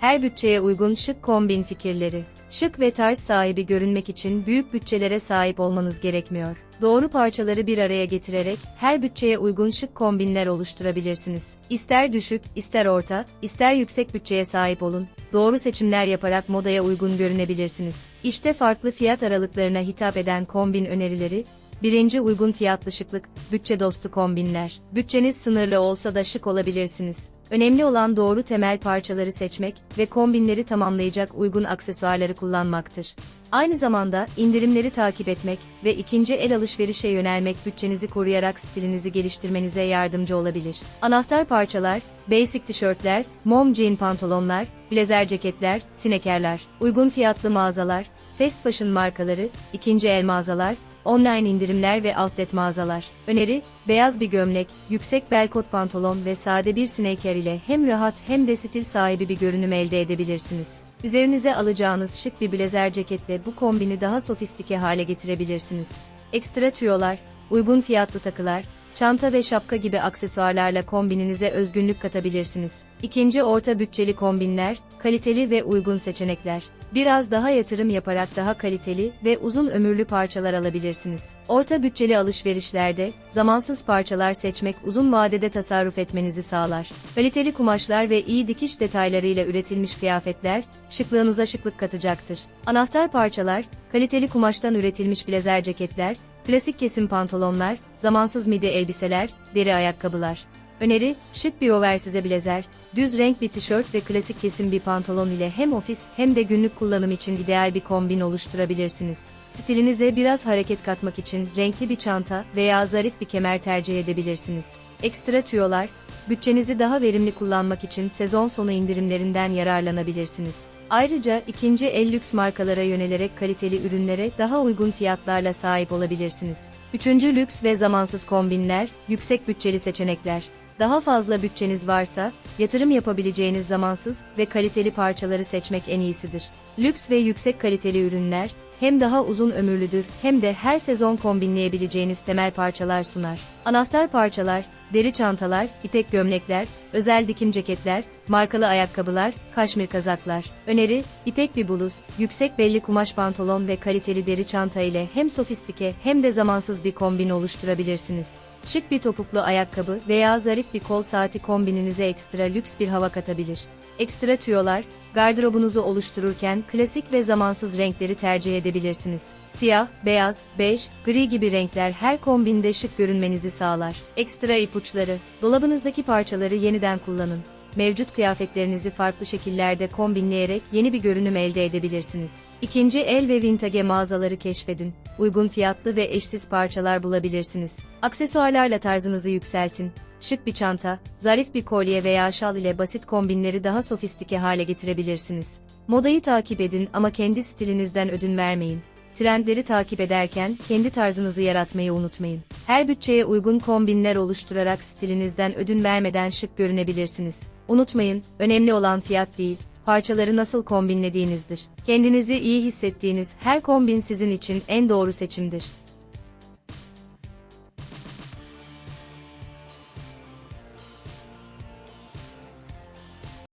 Her bütçeye uygun şık kombin fikirleri. Şık ve tarz sahibi görünmek için büyük bütçelere sahip olmanız gerekmiyor. Doğru parçaları bir araya getirerek her bütçeye uygun şık kombinler oluşturabilirsiniz. İster düşük, ister orta, ister yüksek bütçeye sahip olun. Doğru seçimler yaparak modaya uygun görünebilirsiniz. İşte farklı fiyat aralıklarına hitap eden kombin önerileri, Birinci uygun fiyatlı şıklık, bütçe dostu kombinler. Bütçeniz sınırlı olsa da şık olabilirsiniz. Önemli olan doğru temel parçaları seçmek ve kombinleri tamamlayacak uygun aksesuarları kullanmaktır. Aynı zamanda indirimleri takip etmek ve ikinci el alışverişe yönelmek bütçenizi koruyarak stilinizi geliştirmenize yardımcı olabilir. Anahtar parçalar, basic tişörtler, mom jean pantolonlar, blazer ceketler, sinekerler, uygun fiyatlı mağazalar, fast fashion markaları, ikinci el mağazalar, online indirimler ve outlet mağazalar. Öneri, beyaz bir gömlek, yüksek bel kot pantolon ve sade bir sneaker ile hem rahat hem de stil sahibi bir görünüm elde edebilirsiniz. Üzerinize alacağınız şık bir blazer ceketle bu kombini daha sofistike hale getirebilirsiniz. Ekstra tüyolar, uygun fiyatlı takılar, çanta ve şapka gibi aksesuarlarla kombininize özgünlük katabilirsiniz. İkinci orta bütçeli kombinler, kaliteli ve uygun seçenekler. Biraz daha yatırım yaparak daha kaliteli ve uzun ömürlü parçalar alabilirsiniz. Orta bütçeli alışverişlerde, zamansız parçalar seçmek uzun vadede tasarruf etmenizi sağlar. Kaliteli kumaşlar ve iyi dikiş detaylarıyla üretilmiş kıyafetler, şıklığınıza şıklık katacaktır. Anahtar parçalar, kaliteli kumaştan üretilmiş blazer ceketler, klasik kesim pantolonlar, zamansız midi elbiseler, deri ayakkabılar. Öneri, şık bir oversize blazer, düz renk bir tişört ve klasik kesim bir pantolon ile hem ofis hem de günlük kullanım için ideal bir kombin oluşturabilirsiniz. Stilinize biraz hareket katmak için renkli bir çanta veya zarif bir kemer tercih edebilirsiniz. Ekstra tüyolar, bütçenizi daha verimli kullanmak için sezon sonu indirimlerinden yararlanabilirsiniz. Ayrıca ikinci el lüks markalara yönelerek kaliteli ürünlere daha uygun fiyatlarla sahip olabilirsiniz. Üçüncü lüks ve zamansız kombinler, yüksek bütçeli seçenekler. Daha fazla bütçeniz varsa, yatırım yapabileceğiniz zamansız ve kaliteli parçaları seçmek en iyisidir. Lüks ve yüksek kaliteli ürünler, hem daha uzun ömürlüdür hem de her sezon kombinleyebileceğiniz temel parçalar sunar. Anahtar parçalar, deri çantalar, ipek gömlekler, özel dikim ceketler, markalı ayakkabılar, kaşmir kazaklar. Öneri, ipek bir bluz, yüksek belli kumaş pantolon ve kaliteli deri çanta ile hem sofistike hem de zamansız bir kombin oluşturabilirsiniz. Şık bir topuklu ayakkabı veya zarif bir kol saati kombininize ekstra lüks bir hava katabilir. Ekstra tüyolar, gardırobunuzu oluştururken klasik ve zamansız renkleri tercih edebilirsiniz. Siyah, beyaz, bej, gri gibi renkler her kombinde şık görünmenizi sağlar. Ekstra ipuçları, dolabınızdaki parçaları yeniden kullanın mevcut kıyafetlerinizi farklı şekillerde kombinleyerek yeni bir görünüm elde edebilirsiniz. İkinci el ve vintage mağazaları keşfedin. Uygun fiyatlı ve eşsiz parçalar bulabilirsiniz. Aksesuarlarla tarzınızı yükseltin. Şık bir çanta, zarif bir kolye veya şal ile basit kombinleri daha sofistike hale getirebilirsiniz. Modayı takip edin ama kendi stilinizden ödün vermeyin. Trendleri takip ederken kendi tarzınızı yaratmayı unutmayın. Her bütçeye uygun kombinler oluşturarak stilinizden ödün vermeden şık görünebilirsiniz. Unutmayın, önemli olan fiyat değil, parçaları nasıl kombinlediğinizdir. Kendinizi iyi hissettiğiniz her kombin sizin için en doğru seçimdir.